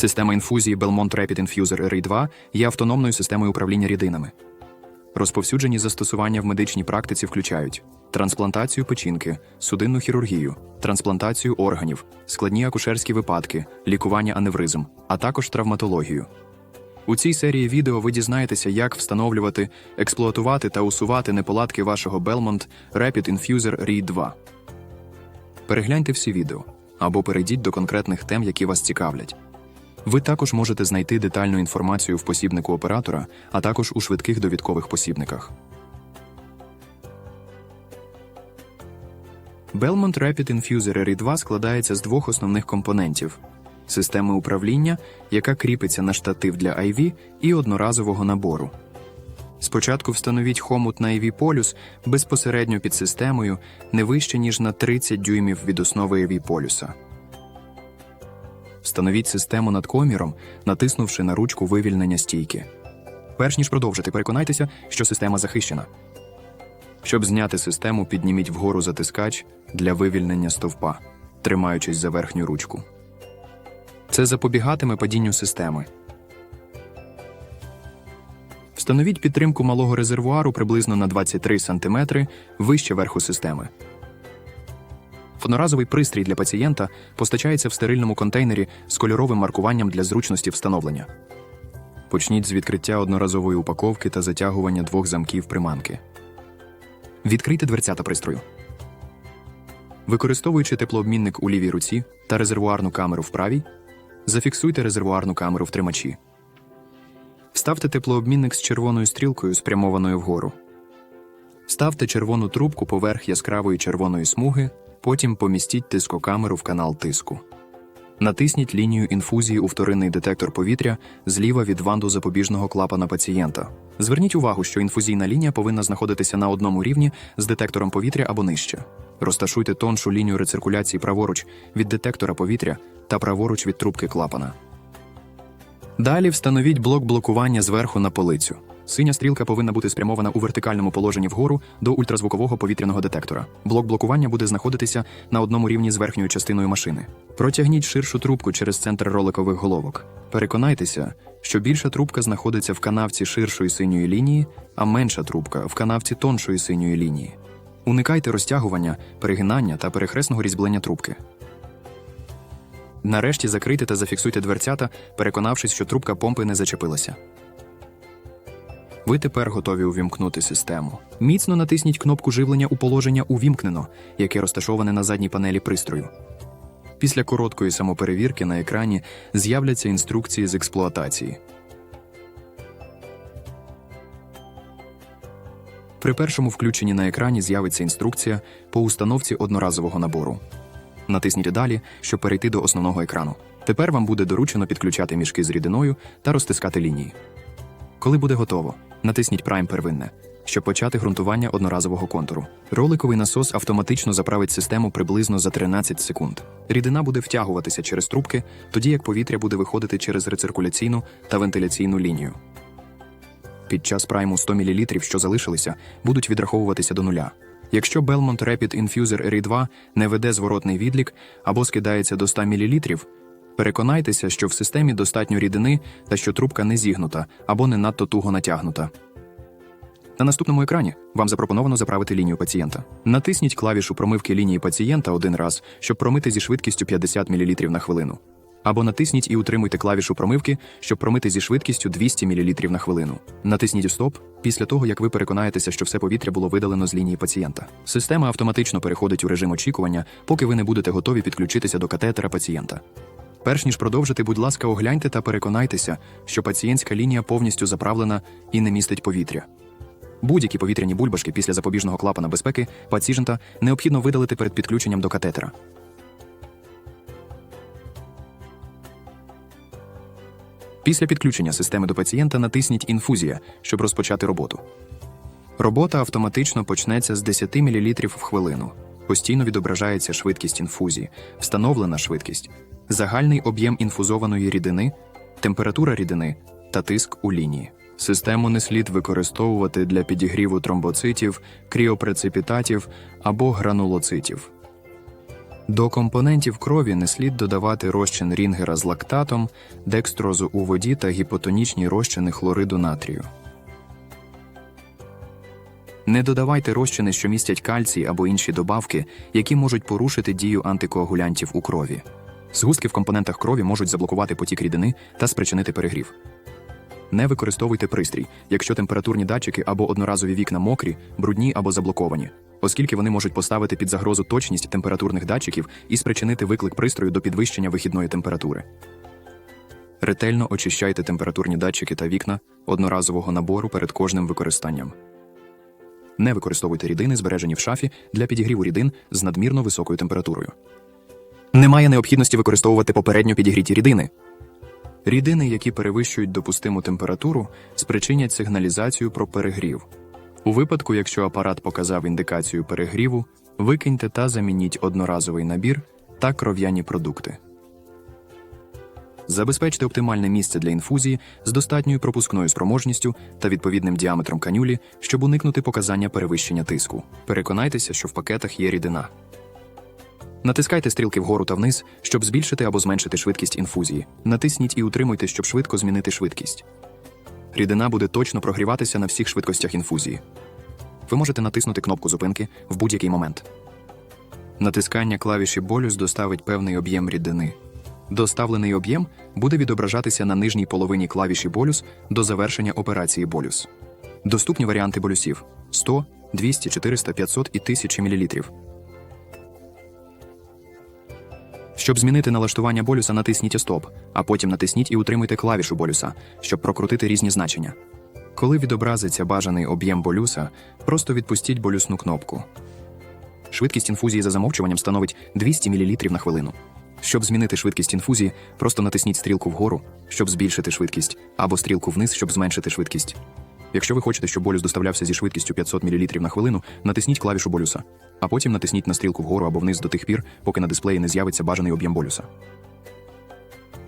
Система інфузії Belmont Rapid Infuser RA2 є автономною системою управління рідинами. Розповсюджені застосування в медичній практиці включають трансплантацію печінки, судинну хірургію, трансплантацію органів, складні акушерські випадки, лікування аневризм, а також травматологію. У цій серії відео ви дізнаєтеся, як встановлювати, експлуатувати та усувати неполадки вашого Belmont Rapid Infuser RAID 2. Перегляньте всі відео або перейдіть до конкретних тем, які вас цікавлять. Ви також можете знайти детальну інформацію в посібнику оператора, а також у швидких довідкових посібниках. Belmont Rapid Infuser RE2 складається з двох основних компонентів: системи управління, яка кріпиться на штатив для IV, і одноразового набору. Спочатку встановіть хомут на IV полюс безпосередньо під системою не вище, ніж на 30 дюймів від основи IV полюса. Встановіть систему над коміром, натиснувши на ручку вивільнення стійки. Перш ніж продовжити, переконайтеся, що система захищена. Щоб зняти систему, підніміть вгору затискач для вивільнення стовпа, тримаючись за верхню ручку. Це запобігатиме падінню системи. Встановіть підтримку малого резервуару приблизно на 23 см вище верху системи. Одноразовий пристрій для пацієнта постачається в стерильному контейнері з кольоровим маркуванням для зручності встановлення. Почніть з відкриття одноразової упаковки та затягування двох замків приманки. Відкрийте дверцята пристрою. Використовуючи теплообмінник у лівій руці та резервуарну камеру в правій, зафіксуйте резервуарну камеру в тримачі. Вставте теплообмінник з червоною стрілкою, спрямованою вгору. Ставте червону трубку поверх яскравої червоної смуги, потім помістіть тискокамеру в канал тиску. Натисніть лінію інфузії у вторинний детектор повітря зліва від ванду запобіжного клапана пацієнта. Зверніть увагу, що інфузійна лінія повинна знаходитися на одному рівні з детектором повітря або нижче. Розташуйте тоншу лінію рециркуляції праворуч від детектора повітря та праворуч від трубки клапана. Далі встановіть блок блокування зверху на полицю. Синя стрілка повинна бути спрямована у вертикальному положенні вгору до ультразвукового повітряного детектора. Блок блокування буде знаходитися на одному рівні з верхньою частиною машини. Протягніть ширшу трубку через центр роликових головок. Переконайтеся, що більша трубка знаходиться в канавці ширшої синьої лінії, а менша трубка в канавці тоншої синьої лінії. Уникайте розтягування, перегинання та перехресного різьблення трубки. Нарешті закрийте та зафіксуйте дверцята, переконавшись, що трубка помпи не зачепилася. Ви тепер готові увімкнути систему. Міцно натисніть кнопку живлення у положення Увімкнено, яке розташоване на задній панелі пристрою. Після короткої самоперевірки на екрані з'являться інструкції з експлуатації. При першому включенні на екрані з'явиться інструкція по установці одноразового набору. Натисніть далі, щоб перейти до основного екрану. Тепер вам буде доручено підключати мішки з рідиною та розтискати лінії. Коли буде готово, натисніть Prime первинне, щоб почати ґрунтування одноразового контуру. Роликовий насос автоматично заправить систему приблизно за 13 секунд. Рідина буде втягуватися через трубки, тоді як повітря буде виходити через рециркуляційну та вентиляційну лінію. Під час прайму 100 мл, що залишилися, будуть відраховуватися до нуля. Якщо Belmont Rapid Infuser RE2 не веде зворотний відлік або скидається до 100 мл, переконайтеся, що в системі достатньо рідини та що трубка не зігнута або не надто туго натягнута. На наступному екрані вам запропоновано заправити лінію пацієнта. Натисніть клавішу промивки лінії пацієнта один раз, щоб промити зі швидкістю 50 мл на хвилину. Або натисніть і утримуйте клавішу промивки, щоб промити зі швидкістю 200 мл на хвилину. Натисніть стоп після того, як ви переконаєтеся, що все повітря було видалено з лінії пацієнта. Система автоматично переходить у режим очікування, поки ви не будете готові підключитися до катетера пацієнта. Перш ніж продовжити, будь ласка, огляньте та переконайтеся, що пацієнтська лінія повністю заправлена і не містить повітря. Будь-які повітряні бульбашки після запобіжного клапана безпеки пацієнта необхідно видалити перед підключенням до катетера. Після підключення системи до пацієнта натисніть інфузія, щоб розпочати роботу. Робота автоматично почнеться з 10 мл в хвилину. Постійно відображається швидкість інфузії, встановлена швидкість, загальний об'єм інфузованої рідини, температура рідини та тиск у лінії. Систему не слід використовувати для підігріву тромбоцитів, кріопреципітатів або гранулоцитів. До компонентів крові не слід додавати розчин рінгера з лактатом, декстрозу у воді та гіпотонічні розчини хлориду натрію. Не додавайте розчини, що містять кальцій або інші добавки, які можуть порушити дію антикоагулянтів у крові. Згустки в компонентах крові можуть заблокувати потік рідини та спричинити перегрів. Не використовуйте пристрій, якщо температурні датчики або одноразові вікна мокрі, брудні або заблоковані, оскільки вони можуть поставити під загрозу точність температурних датчиків і спричинити виклик пристрою до підвищення вихідної температури. Ретельно очищайте температурні датчики та вікна одноразового набору перед кожним використанням. Не використовуйте рідини, збережені в шафі для підігріву рідин з надмірно високою температурою. Немає необхідності використовувати попередньо підігріті рідини. Рідини, які перевищують допустиму температуру, спричинять сигналізацію про перегрів. У випадку, якщо апарат показав індикацію перегріву, викиньте та замініть одноразовий набір та кров'яні продукти. Забезпечте оптимальне місце для інфузії з достатньою пропускною спроможністю та відповідним діаметром канюлі, щоб уникнути показання перевищення тиску. Переконайтеся, що в пакетах є рідина. Натискайте стрілки вгору та вниз, щоб збільшити або зменшити швидкість інфузії. Натисніть і утримуйте, щоб швидко змінити швидкість. Рідина буде точно прогріватися на всіх швидкостях інфузії. Ви можете натиснути кнопку зупинки в будь-який момент. Натискання клавіші болюс доставить певний об'єм рідини. Доставлений об'єм буде відображатися на нижній половині клавіші болюс до завершення операції болюс. Доступні варіанти болюсів 100, 200, 400, 500 і 1000 мл. Щоб змінити налаштування болюса, натисніть Стоп, а потім натисніть і утримуйте клавішу болюса, щоб прокрутити різні значення. Коли відобразиться бажаний об'єм болюса, просто відпустіть болюсну кнопку. Швидкість інфузії за замовчуванням становить 200 мл на хвилину. Щоб змінити швидкість інфузії, просто натисніть стрілку вгору, щоб збільшити швидкість, або стрілку вниз, щоб зменшити швидкість. Якщо ви хочете, щоб болюс доставлявся зі швидкістю 500 мл на хвилину, натисніть клавішу болюса, а потім натисніть на стрілку вгору або вниз до тих пір, поки на дисплеї не з'явиться бажаний об'єм болюса.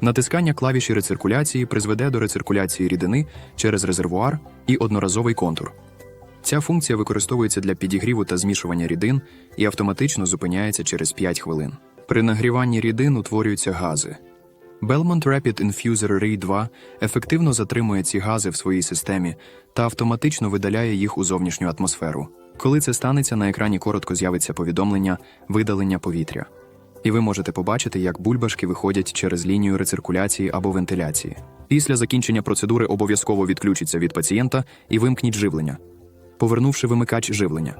Натискання клавіші рециркуляції призведе до рециркуляції рідини через резервуар і одноразовий контур. Ця функція використовується для підігріву та змішування рідин і автоматично зупиняється через 5 хвилин. При нагріванні рідин утворюються гази. Belmont Rapid Infuser RE 2 ефективно затримує ці гази в своїй системі та автоматично видаляє їх у зовнішню атмосферу. Коли це станеться, на екрані коротко з'явиться повідомлення видалення повітря. І ви можете побачити, як бульбашки виходять через лінію рециркуляції або вентиляції. Після закінчення процедури обов'язково відключіться від пацієнта і вимкніть живлення, повернувши вимикач живлення.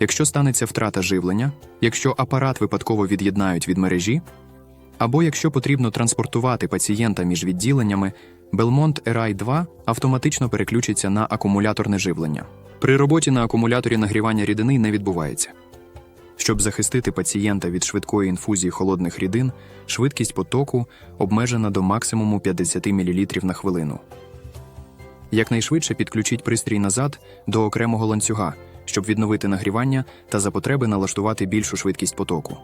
Якщо станеться втрата живлення, якщо апарат випадково від'єднають від мережі, або якщо потрібно транспортувати пацієнта між відділеннями, Belmont RI 2 автоматично переключиться на акумуляторне живлення. При роботі на акумуляторі нагрівання рідини не відбувається. Щоб захистити пацієнта від швидкої інфузії холодних рідин, швидкість потоку обмежена до максимуму 50 мл на хвилину. Якнайшвидше підключіть пристрій назад до окремого ланцюга, щоб відновити нагрівання та за потреби налаштувати більшу швидкість потоку.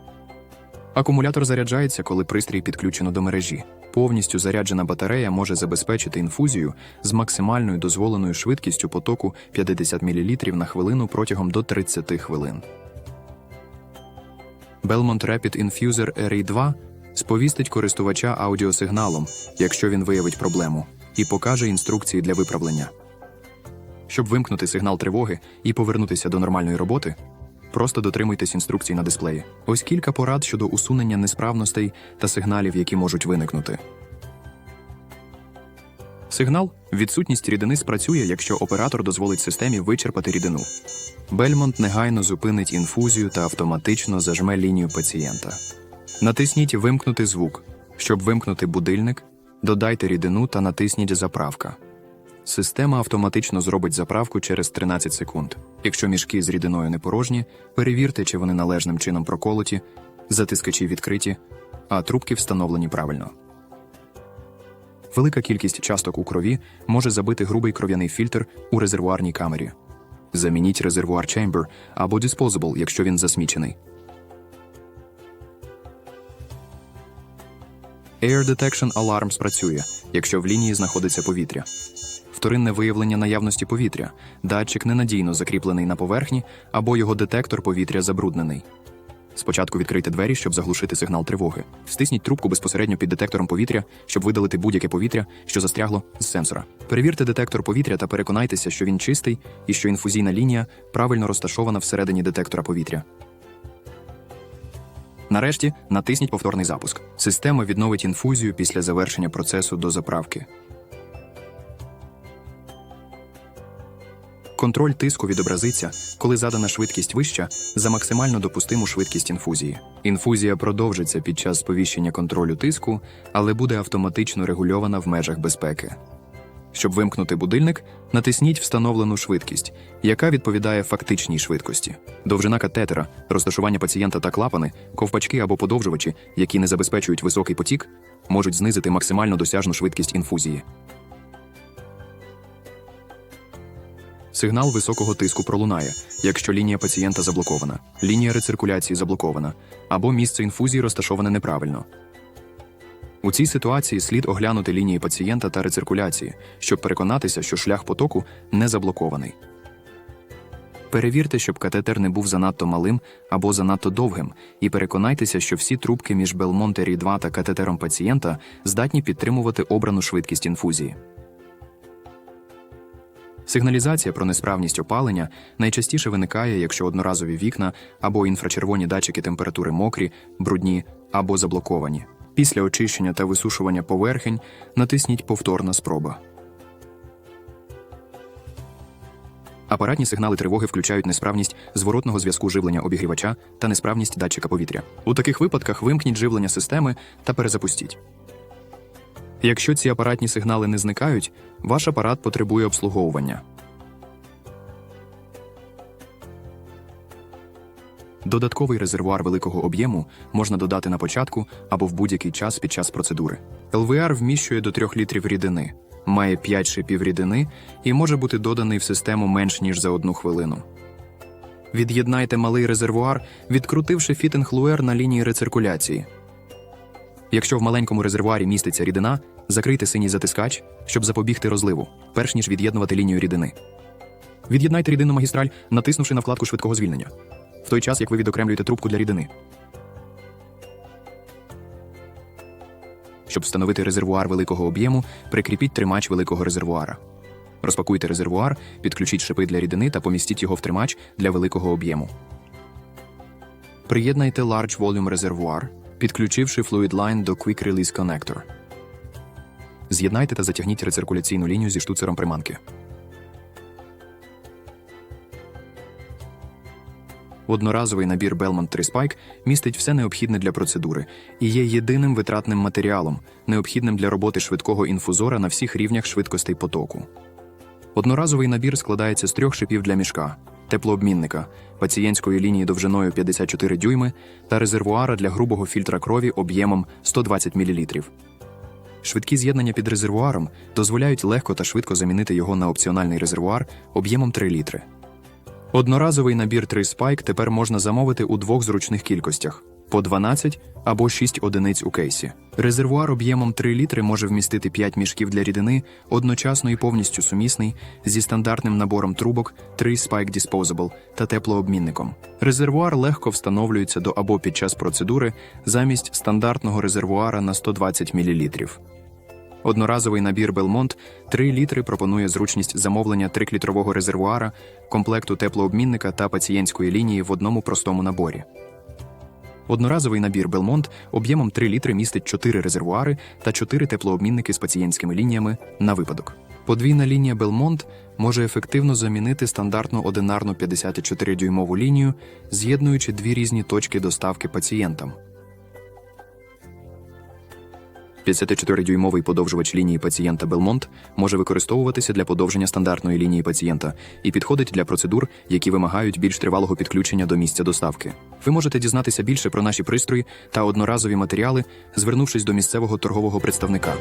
Акумулятор заряджається, коли пристрій підключено до мережі. Повністю заряджена батарея може забезпечити інфузію з максимальною дозволеною швидкістю потоку 50 мл на хвилину протягом до 30 хвилин. Belmont Rapid Infuser RE 2 сповістить користувача аудіосигналом, якщо він виявить проблему, і покаже інструкції для виправлення. Щоб вимкнути сигнал тривоги і повернутися до нормальної роботи, просто дотримуйтесь інструкцій на дисплеї. Ось кілька порад щодо усунення несправностей та сигналів, які можуть виникнути. Сигнал відсутність рідини спрацює, якщо оператор дозволить системі вичерпати рідину. Бельмонт негайно зупинить інфузію та автоматично зажме лінію пацієнта. Натисніть Вимкнути звук. Щоб вимкнути будильник, додайте рідину та натисніть Заправка. Система автоматично зробить заправку через 13 секунд. Якщо мішки з рідиною не порожні, перевірте, чи вони належним чином проколоті, затискачі відкриті, а трубки встановлені правильно. Велика кількість часток у крові може забити грубий кров'яний фільтр у резервуарній камері. Замініть резервуар Chamber або Disposable, якщо він засмічений. Air Detection Alarm спрацює, якщо в лінії знаходиться повітря. Вторинне виявлення наявності повітря, датчик ненадійно закріплений на поверхні або його детектор повітря забруднений. Спочатку відкрийте двері, щоб заглушити сигнал тривоги. Стисніть трубку безпосередньо під детектором повітря, щоб видалити будь-яке повітря, що застрягло з сенсора. Перевірте детектор повітря та переконайтеся, що він чистий і що інфузійна лінія правильно розташована всередині детектора повітря. Нарешті натисніть повторний запуск. Система відновить інфузію після завершення процесу до Контроль тиску відобразиться, коли задана швидкість вища за максимально допустиму швидкість інфузії. Інфузія продовжиться під час сповіщення контролю тиску, але буде автоматично регульована в межах безпеки. Щоб вимкнути будильник, натисніть встановлену швидкість, яка відповідає фактичній швидкості. Довжина катетера, розташування пацієнта та клапани, ковпачки або подовжувачі, які не забезпечують високий потік, можуть знизити максимально досяжну швидкість інфузії. Сигнал високого тиску пролунає, якщо лінія пацієнта заблокована, лінія рециркуляції заблокована, або місце інфузії розташоване неправильно. У цій ситуації слід оглянути лінії пацієнта та рециркуляції, щоб переконатися, що шлях потоку не заблокований. Перевірте, щоб катетер не був занадто малим або занадто довгим, і переконайтеся, що всі трубки між Белмонте 2 та катетером пацієнта здатні підтримувати обрану швидкість інфузії. Сигналізація про несправність опалення найчастіше виникає, якщо одноразові вікна або інфрачервоні датчики температури мокрі, брудні або заблоковані. Після очищення та висушування поверхень натисніть повторна спроба. Апаратні сигнали тривоги включають несправність зворотного зв'язку живлення обігрівача та несправність датчика повітря. У таких випадках вимкніть живлення системи та перезапустіть. Якщо ці апаратні сигнали не зникають, ваш апарат потребує обслуговування. Додатковий резервуар великого об'єму можна додати на початку або в будь-який час під час процедури. ЛВР вміщує до 3 літрів рідини, має 5 шипів рідини і може бути доданий в систему менш ніж за одну хвилину. Від'єднайте малий резервуар, відкрутивши фітинг луер на лінії рециркуляції. Якщо в маленькому резервуарі міститься рідина, закрийте синій затискач, щоб запобігти розливу, перш ніж від'єднувати лінію рідини. Від'єднайте рідинну магістраль, натиснувши на вкладку швидкого звільнення, в той час як ви відокремлюєте трубку для рідини. Щоб встановити резервуар великого об'єму, прикріпіть тримач великого резервуара. Розпакуйте резервуар, підключіть шипи для рідини та помістіть його в тримач для великого об'єму. Приєднайте Large Volume резервуар, підключивши Fluid Line до Quick Release Connector. З'єднайте та затягніть рециркуляційну лінію зі штуцером приманки. Одноразовий набір Belmont 3 Spike містить все необхідне для процедури і є єдиним витратним матеріалом, необхідним для роботи швидкого інфузора на всіх рівнях швидкостей потоку. Одноразовий набір складається з трьох шипів для мішка, теплообмінника, пацієнтської лінії довжиною 54 дюйми та резервуара для грубого фільтра крові об'ємом 120 мл. Швидкі з'єднання під резервуаром дозволяють легко та швидко замінити його на опціональний резервуар об'ємом 3 літри. Одноразовий набір 3 Spike тепер можна замовити у двох зручних кількостях по 12 або 6 одиниць у кейсі. Резервуар об'ємом 3 літри може вмістити 5 мішків для рідини, одночасно і повністю сумісний зі стандартним набором трубок 3 Spike Disposable та теплообмінником. Резервуар легко встановлюється до або під час процедури замість стандартного резервуара на 120 мл. Одноразовий набір Belmont 3 літри пропонує зручність замовлення 3-літрового резервуара, комплекту теплообмінника та пацієнтської лінії в одному простому наборі. Одноразовий набір Белмонт об'ємом 3 літри містить 4 резервуари та 4 теплообмінники з пацієнтськими лініями на випадок. Подвійна лінія Белмонт може ефективно замінити стандартну одинарну 54-дюймову лінію, з'єднуючи дві різні точки доставки пацієнтам. 54-дюймовий подовжувач лінії пацієнта Белмонт може використовуватися для подовження стандартної лінії пацієнта і підходить для процедур, які вимагають більш тривалого підключення до місця доставки. Ви можете дізнатися більше про наші пристрої та одноразові матеріали, звернувшись до місцевого торгового представника.